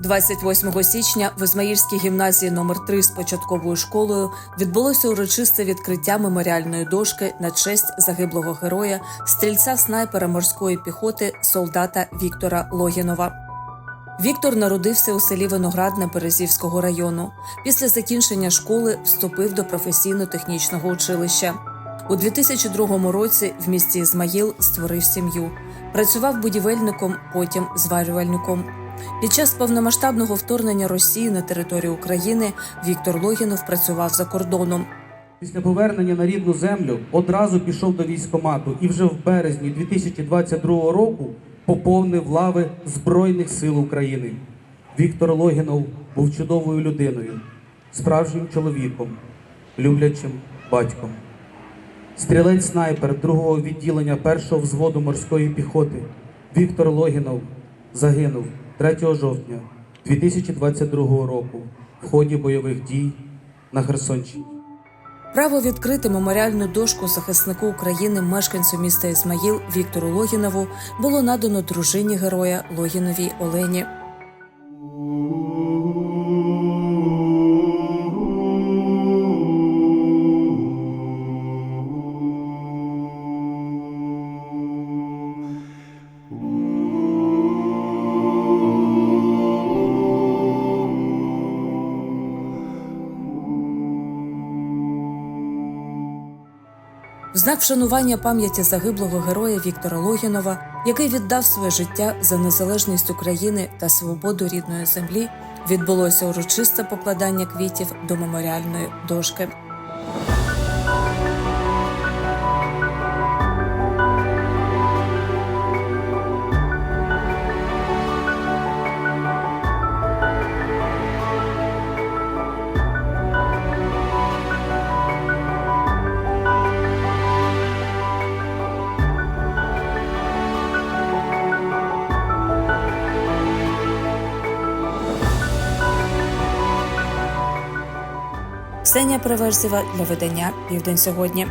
28 січня в Ізмаїльській гімназії номер 3 з початковою школою відбулося урочисте відкриття меморіальної дошки на честь загиблого героя, стрільця снайпера морської піхоти, солдата Віктора Логінова. Віктор народився у селі Виноградне Березівського району. Після закінчення школи вступив до професійно-технічного училища. У 2002 році в місті Ізмаїл створив сім'ю. Працював будівельником, потім зварювальником. Під час повномасштабного вторгнення Росії на територію України Віктор Логінов працював за кордоном. Після повернення на рідну землю одразу пішов до військкомату і вже в березні 2022 року поповнив лави Збройних сил України. Віктор Логінов був чудовою людиною, справжнім чоловіком, люблячим батьком. Стрілець снайпер 2-го відділення 1-го взводу морської піхоти Віктор Логінов загинув 3 жовтня 2022 року в ході бойових дій на Херсонщині. Право відкрити меморіальну дошку захиснику України мешканцю міста Ізмаїл Віктору Логінову було надано дружині героя Логіновій Олені. В знак вшанування пам'яті загиблого героя Віктора Логінова, який віддав своє життя за незалежність України та свободу рідної землі, відбулося урочисте покладання квітів до меморіальної дошки. Ксенія Преверзєва для видання Південь сьогодні.